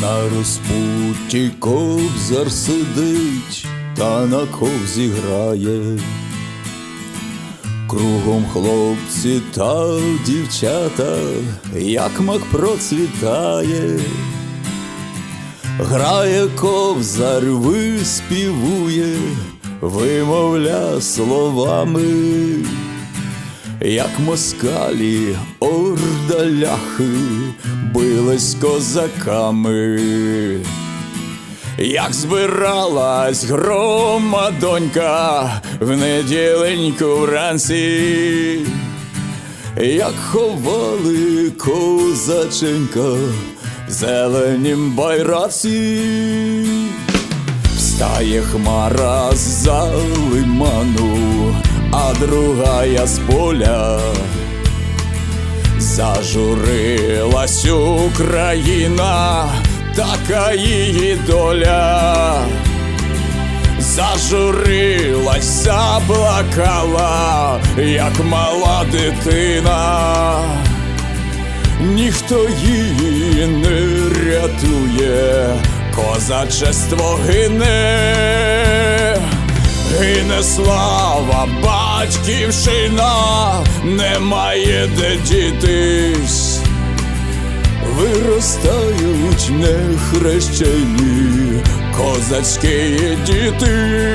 На розпутті кобзар сидить, та на ковзі грає. Кругом хлопці та дівчата, як мак процвітає. Грає ковзар, виспівує, вимовля словами, як москалі ордаляхи бились козаками, як збиралась громадонька в неділеньку вранці, як ховали козаченька в зеленім байраці, встає хмара з-за лиману, а другая з поля. Зажурилась Україна, така її доля. Зажурилась, заплакала, як мала дитина. Ніхто її не рятує, козачество гине, гине слава, батьківщина, немає де дітись, виростають нехрещені козацькі діти.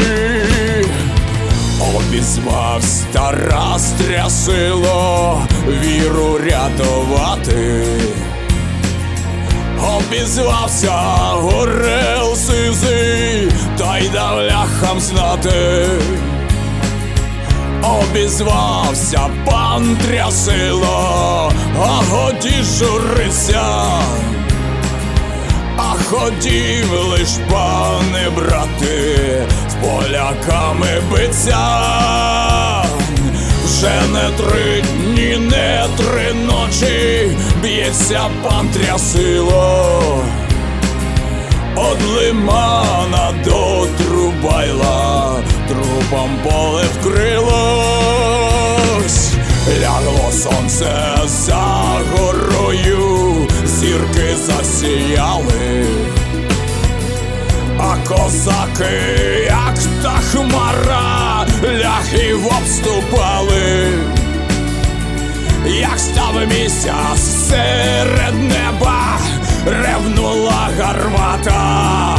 Обізвав стара стрясило віру рятувати. Обізвався горел знати. Обізвався пан трясило, а годі журися. А хотів лиш пане брати, з поляками биться. Вже не три дні, не три ночі, б'ється пан трясило. Од лимана до Трубайла трупом поле вкрилось, лягло сонце за горою, зірки засіяли, а козаки, як та хмара, ляхів обступали, як став місяць серед неба, ревнула гармата.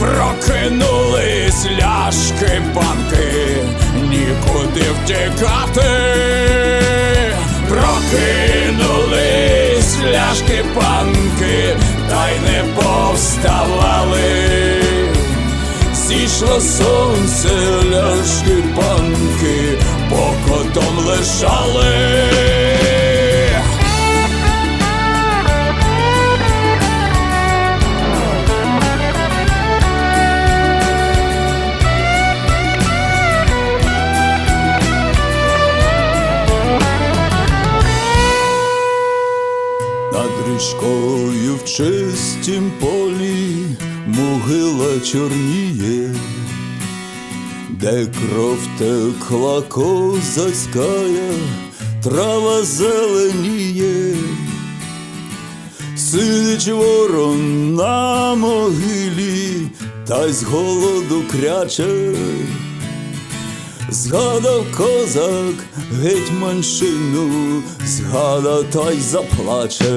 Прокинулись ляшки банки, нікуди втікати. Прокинулись ляшки панки, та й не повставали. Зійшло сонце, ляшки панки, покотом лежали. Річкою в чистім полі могила чорніє, де кров текла козацькая, трава зеленіє, сидить ворон на могилі, та й з голоду кряче. Згадав козак гетьманщину, згадав та й заплаче.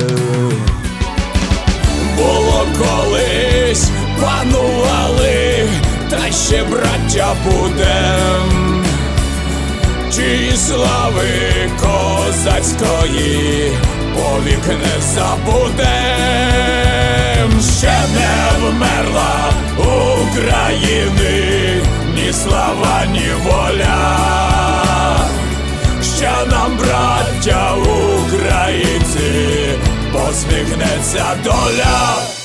Було колись, панували, та ще браття будем. Чиї слави козацької повік не забудем. Ще не вмерла України, ні слава, ні воля. Ще нам, браття українці, посміхнеться доля.